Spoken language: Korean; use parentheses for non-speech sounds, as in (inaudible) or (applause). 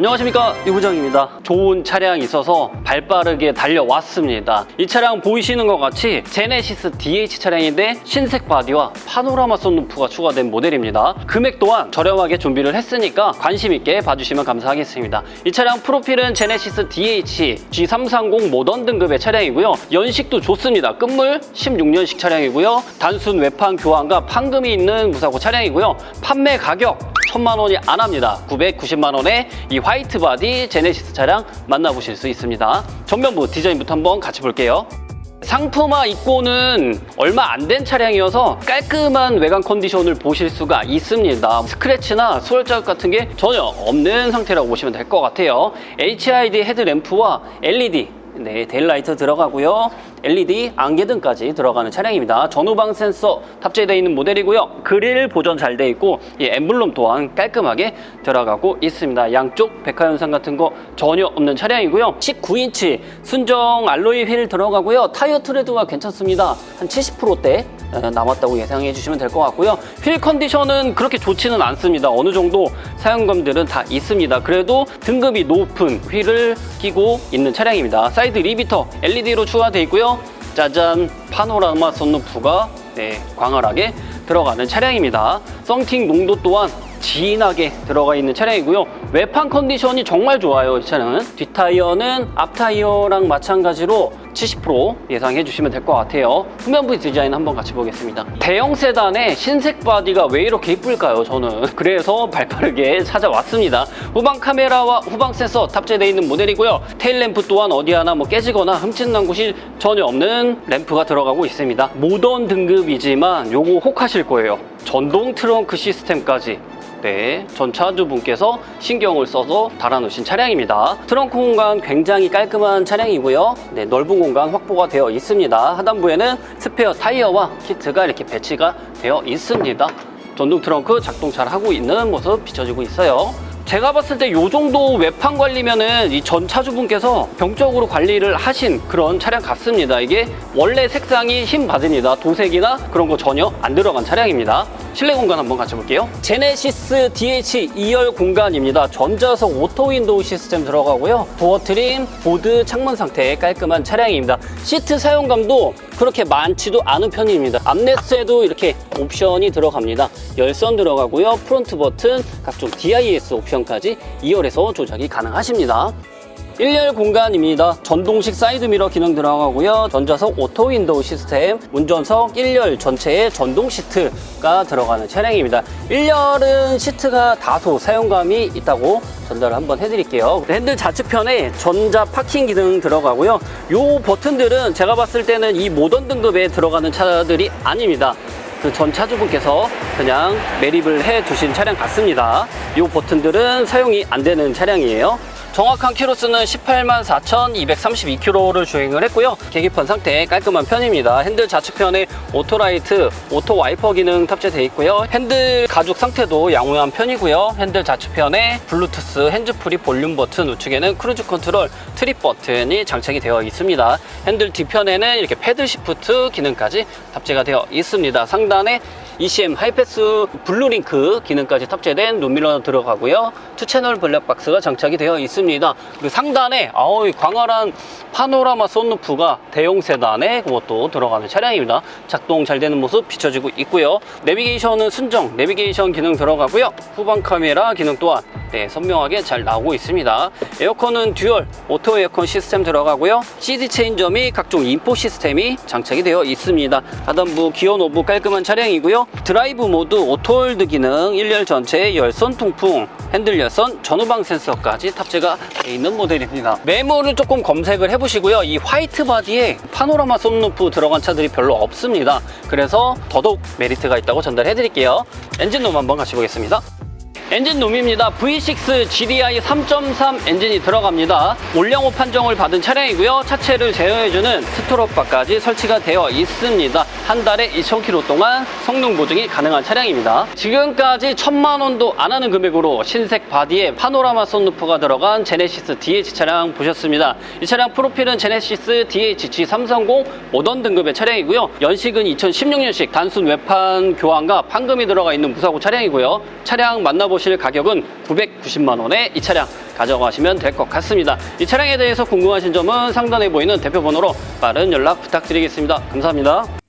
안녕하십니까. 유부장입니다. 좋은 차량이 있어서 발빠르게 달려왔습니다. 이 차량 보이시는 것 같이 제네시스 DH 차량인데 신색 바디와 파노라마 썬루프가 추가된 모델입니다. 금액 또한 저렴하게 준비를 했으니까 관심 있게 봐주시면 감사하겠습니다. 이 차량 프로필은 제네시스 DH G330 모던 등급의 차량이고요. 연식도 좋습니다. 끝물 16년식 차량이고요. 단순 외판 교환과 판금이 있는 무사고 차량이고요. 판매 가격 천만 원이 안 합니다. 990만 원에 이 화이트 바디 제네시스 차량 만나보실 수 있습니다. 전면부 디자인부터 한번 같이 볼게요. 상품화 입고는 얼마 안 된 차량이어서 깔끔한 외관 컨디션을 보실 수가 있습니다. 스크래치나 수월 자국 같은 게 전혀 없는 상태라고 보시면 될 것 같아요. HID 헤드램프와 LED 네, 데일라이트 들어가고요. LED 안개등까지 들어가는 차량입니다. 전후방 센서 탑재되어 있는 모델이고요. 그릴 보존 잘 돼 있고 이 엠블럼 또한 깔끔하게 들어가고 있습니다. 양쪽 백화 현상 같은 거 전혀 없는 차량이고요. 19인치 순정 알로이 휠 들어가고요. 타이어 트레드가 괜찮습니다. 한 70%대 남았다고 예상해 주시면 될 것 같고요. 휠 컨디션은 그렇게 좋지는 않습니다. 어느 정도 사용감들은 다 있습니다. 그래도 등급이 높은 휠을 끼고 있는 차량입니다. 사이드 리비터 LED로 추가되어 있고요. 짜잔 파노라마 선루프가 네, 광활하게 들어가는 차량입니다. 썬팅 농도 또한 진하게 들어가 있는 차량이고요. 외판 컨디션이 정말 좋아요. 이 차량은 뒷타이어는 앞타이어랑 마찬가지로 70% 예상해 주시면 될 것 같아요. 후면부 디자인 한번 같이 보겠습니다. 대형 세단에 신색 바디가 왜 이렇게 이쁠까요? 저는 (laughs) 그래서 발빠르게 찾아왔습니다. 후방 카메라와 후방 센서 탑재되어 있는 모델이고요. 테일 램프 또한 어디 하나 뭐 깨지거나 흠집난 곳이 전혀 없는 램프가 들어가고 있습니다. 모던 등급이지만 요거 혹하실 거예요. 전동 트렁크 시스템까지 네, 전 차주분께서 신경을 써서 달아놓으신 차량입니다. 트렁크 공간 굉장히 깔끔한 차량이고요. 네, 넓은 공간 확보가 되어 있습니다. 하단부에는 스페어 타이어와 키트가 이렇게 배치가 되어 있습니다. 전동 트렁크 작동 잘 하고 있는 모습 비춰지고 있어요. 제가 봤을 때 이 정도 외판 관리면은 이 전 차주분께서 병적으로 관리를 하신 그런 차량 같습니다. 이게 원래 색상이 흰 바지입니다. 도색이나 그런 거 전혀 안 들어간 차량입니다. 실내 공간 한번 같이 볼게요. 제네시스 DH 2열 공간입니다. 전자석 오토 윈도우 시스템 들어가고요. 도어 트림, 보드, 창문 상태 깔끔한 차량입니다. 시트 사용감도 그렇게 많지도 않은 편입니다. 암레스에도 이렇게 옵션이 들어갑니다. 열선 들어가고요. 프론트 버튼, 각종 DIS 옵션까지 2열에서 조작이 가능하십니다. 1열 공간입니다. 전동식 사이드미러 기능 들어가고요. 전자석 오토 윈도우 시스템, 운전석 1열 전체에 전동 시트가 들어가는 차량입니다. 1열은 시트가 다소 사용감이 있다고 전달을 한번 해드릴게요. 핸들 좌측편에 전자 파킹 기능 들어가고요. 이 버튼들은 제가 봤을 때는 이 모던 등급에 들어가는 차들이 아닙니다. 그 전 차주분께서 그냥 매립을 해 두신 차량 같습니다. 이 버튼들은 사용이 안 되는 차량이에요. 정확한 키로수는 18만 4,232km를 주행을 했고요. 계기판 상태 깔끔한 편입니다. 핸들 좌측편에 오토라이트, 오토 와이퍼 기능 탑재되어 있고요. 핸들 가죽 상태도 양호한 편이고요. 핸들 좌측편에 블루투스 핸즈프리 볼륨 버튼 우측에는 크루즈 컨트롤 트립 버튼이 장착이 되어 있습니다. 핸들 뒤편에는 이렇게 패들 시프트 기능까지 탑재가 되어 있습니다. 상단에 ECM 하이패스 블루링크 기능까지 탑재된 룸밀러 들어가고요. 투채널 블랙박스가 장착이 되어 있습니다. 그리고 상단에 아우 광활한 파노라마 썬루프가 대형 세단에 그것도 들어가는 차량입니다. 작동 잘 되는 모습 비춰지고 있고요. 내비게이션은 순정 내비게이션 기능 들어가고요. 후방 카메라 기능 또한 네, 선명하게 잘 나오고 있습니다. 에어컨은 듀얼 오토 에어컨 시스템 들어가고요. CD 체인저 및 각종 인포 시스템이 장착이 되어 있습니다. 하단부 기어 노브 깔끔한 차량이고요. 드라이브 모드 오토홀드 기능 1열 전체에 열선 통풍 핸들 열선 전후방 센서까지 탑재가 되어 있는 모델입니다. 매물을 조금 검색을 해보시고요. 이 화이트 바디에 파노라마 썬루프 들어간 차들이 별로 없습니다. 그래서 더더욱 메리트가 있다고 전달해 드릴게요. 엔진룸 한번 같이 보겠습니다. 엔진 놈입니다. V6 GDI 3.3 엔진이 들어갑니다. 올량호 판정을 받은 차량이고요. 차체를 제어해주는 스트로바까지 설치가 되어 있습니다. 한 달에 2,000km 동안 성능 보증이 가능한 차량입니다. 지금까지 천만 원도 안 하는 금액으로 신색 바디에 파노라마 썬루프가 들어간 제네시스 DH 차량 보셨습니다. 이 차량 프로필은 제네시스 DH G330 모던 등급의 차량이고요. 연식은 2016년식 단순 외판 교환과 판금이 들어가 있는 무사고 차량이고요. 차량 만나보시 가 져오실 가격은 990만 원에 이 차량 가져가시면 될 것 같습니다. 이 차량에 대해서 궁금하신 점은 상단에 보이는 대표 번호로 빠른 연락 부탁드리겠습니다. 감사합니다.